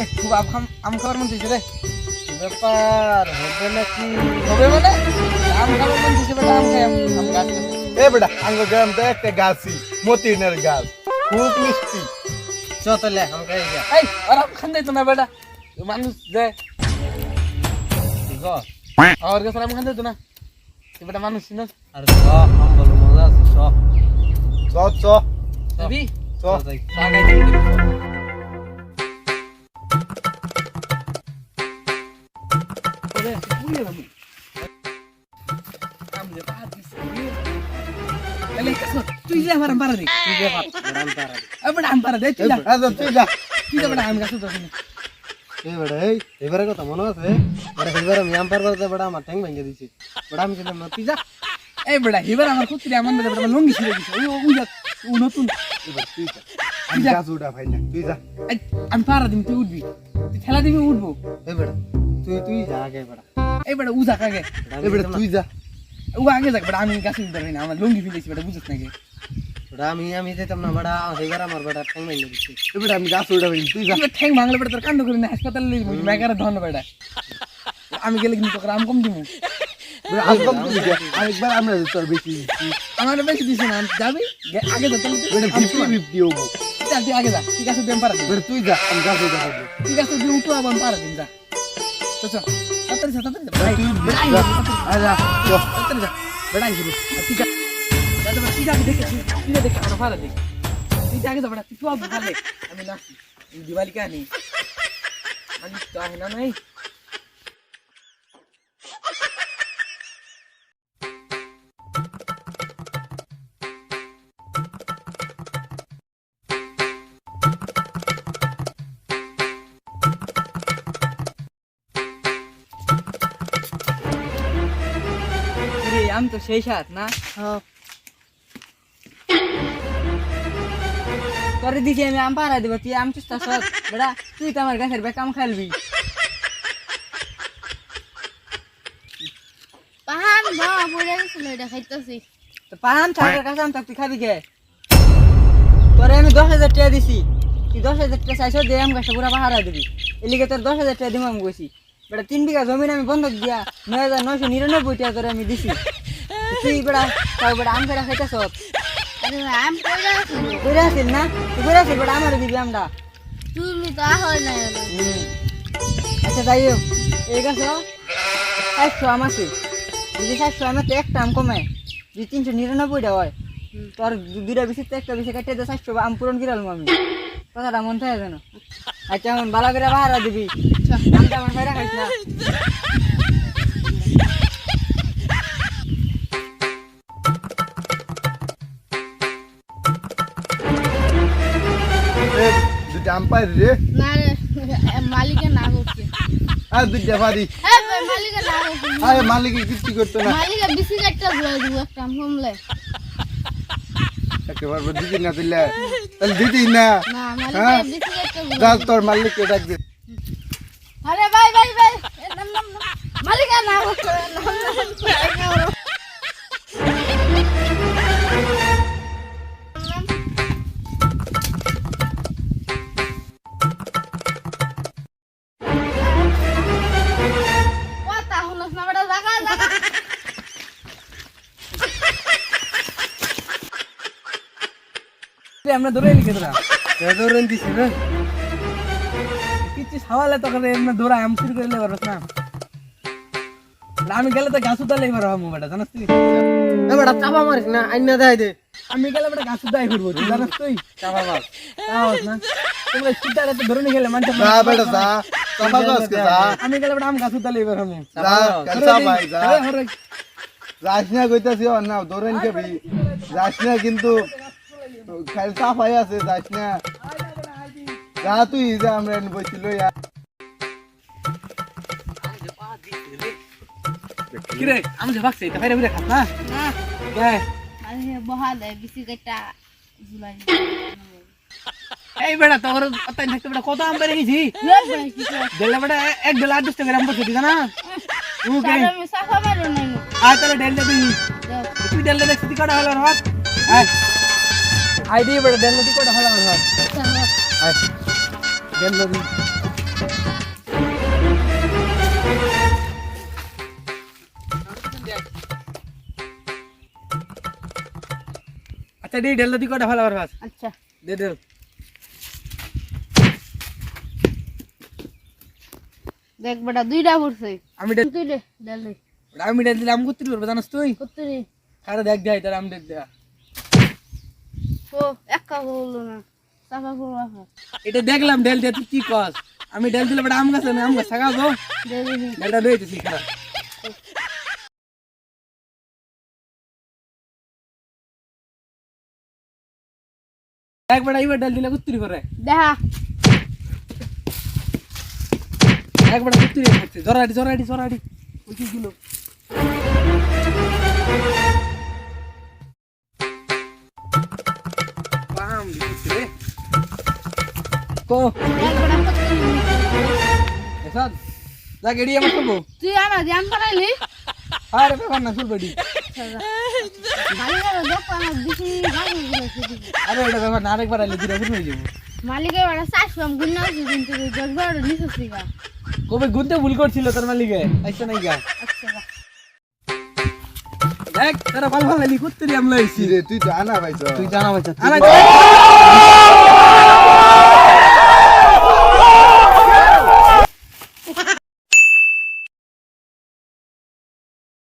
এ, খুব আম আম খাবার মন চাইছে রে। ব্যাপার হবে নাকি? হবে মানে? আম খাবার মন চাইছে বেটা আম খাই আম গাছ। এ বেটা আঙ্গ গ্রাম তো একটা গাছই মতিনের গাছ। খুব মিষ্টি। চ তাহলে আম খাই যা। এই আর আম খান যাইতো না বেটা। মানুষ যায় ঠিক আমার কাছে আম খান যাইতো না। এ বেটা মানুষ না? আর চ আম বলো মজা আছে চ। চ চ। চ। চ চা ওরে, বুঝলে বাবু। আম যে বাহার দিছে। কাজ কর, তুই যা আমার আম পাড়া দে তুই দে দে যা আচ্ছা যা তুই যা বেটা আম মনে পার কিন্তু তুই যা এবার তুই পাড়া দিবি উঠবি এই তুই তুই যা আগে বেটা এই বেটা উজা কাগে বেটা, আমি এ বেটা যেতাম না। তুই যা। ও আগে যাক বেটা আমি গাছে উঠতে পারি না আমার লঙ্গি ফেলেছি বেটা বুঝছ নাকি? বেটা আমি আমি যেতাম না বেটা এবারে আমার বেটা ঠ্যাং ভেঙে দিছি। এ বেটা আমি গাছ উঠা ভাই তুই যা। ঠ্যাং ভাঙলে বেটা তোর কাণ্ড করি না হাসপাতালে লিখবি মেকারে ধন বেটা আমি গেলে কিন্তু তোকে আম কম দিব আরেকবার আমরা তোর বেশি আমার বেশি দিছে না যাবি? আগে যা তুই- আগে যা ঠিক আছে তুই পারা যা আমি গাছ উঠা ঠিক আছে তুই উঠো আবার পারা দিন যা। আমি না দিওয়ালি কানি আমি তো না নাই। আম তো সেই সাত না? তোরে দিছি আমি আম পাড়া দিব তুই আম চুস্তা সত বেড়া তুই তো আমার গাছের বেকাম খালবি পাহান পড়ে গেছিল এটা খাইতেছি। তো পাহান কাছে আম তুই খাবি কে? তোরে আমি দশ হাজার টাকা দিছি। তুই দশ হাজার টাকা চাইছ দে আম গাছটা পুরা পাহারা দিবি। এলিগে তোর দশ হাজার টাকা দিব আমি কইছি। বেটা তিন বিঘা জমিন আমি বন্ধক দিয়া নয় হাজার নয়শো নিরানব্বই টাকা তোরে আমি দিছি। তুই বেড়া তাও বেড়া আম ফেরা খাইতে আরে আম করে আসিল না? তুই করে আসিল বেড়া আমার দিবি আমরা তুমি তো হয় না। আচ্ছা যাই হোক এই গাছ আম আছে। যদি তো একটা আম কমায় যদি তিনশো নিরানব্বইটা হয় তোর দুইটা বেশি তো একটা বেশি কাটিয়ে দে চারশো আম পূরণ করে আলম আমি। কথাটা মন থাকে যেন আচ্ছা এখন বালা করে বাহারা দিবি। আমটা আমার ফেরা খাইস না। রে। না রে এ, মালিকের না করছে আর না করছে মালিকে করতো না। বেশি কাটটা ধুয়ে দিব একটা আম কমলে একেবারে দিদি না দিলে? তাহলে দিদি না। হ্যাঁ? তোর মালিককে ডাক দে। আরে ভাই ভাই ভাই। মালিকের না আমরা ধরে লিখে তোরা ধরেন দিছি রে। কিছু সাওয়ালে তো করে এমনি ধরা আম শুরু করে লেবার না না, আমি গেলে তো গাছ উতালে এবার হব বেটা জানাস তুই? বেটা চাপা মারিস না আইনা দেয় দে। আমি গেলে বেটা গাছ উতাই করব তুই জানাস তুই? চাপা মার। তাও না তোমরা সিদ্ধারে তো ধরে নিয়ে গেলে মানতে যা বেটা যা। চাপা গাছকে যা। আমি গেলে বেটা আম গাছ উতালে এবার হব যা কাঁচা ভাই যা। হরে, হরে। না কইতাছি না ধরেন কে যাস না কিন্তু খালি চাপাই আছে যাস না। যা তুই যা আমরা এনে বসছিল কিরে আমি যে ভাগছি এটা বাইরে বাইরে খাস না না কে? আরে বহা দেয় বেশি কাটটা ঝুলাই এই বেটা তোর তাই থাকতে বেটা কত আম বেড়ে গেছি? গেলে বেটা এক বেলা আট দশ টাকা আম করছি না ওকে আমি সাফা মারো নাই। আয় তাহলে ডেলটা তুই তুই ডেলটা দেখছি কটা হলো হাত আয় আই দিয়ে বেড়ে দেন নদী কটা হলা হলা আয় দেন নদী আচ্ছা দি ঢেল নদী কটা হলা হলা আচ্ছা দে ঢেল দেখ বেটা দুইটা পড়ছে আমি তুই দে দে আমি ঢেল দিলে আমি করতে জানস তুই করতে রে আরে দেখ দে তার আমি দেখ দে একা হলো না। চাপা পড়ো এটা দেখলাম ঢেল দিয়ে তুই কি কস? আমি ঢেল দিলে বেটা আম গাছ না আম গাছ সাগাবো ঢেলটা রয়েছে খারাপ একবার এবার ঢেল দিলে কুত্তুরি করে। দেখা। এক বেটা কুত্তুরি করছে জরাডি জরাডি জরাডি বুঝি গুলো। কো। এসব যা গেড়ি আমার করব তুই আমার জ্যাম পারাইলি আরে ব্যাপার না ঘুরেছে আরে এটা ব্যাপার না আরেকবার আইলে দুটা শুনে যাব। মালিকের বেটা চারশো গুণ আছে কিন্তু দশ বারো নিচে কবে গুনতে ভুল করছিল তোর মালিকে? আইসা নাই গা। আচ্ছা। দেখ তারা ভালো ভালো লি কুত্তুরি আমলা আইছি। রে তুই তো আনা ভাইছ তুই জানা বাচ্চা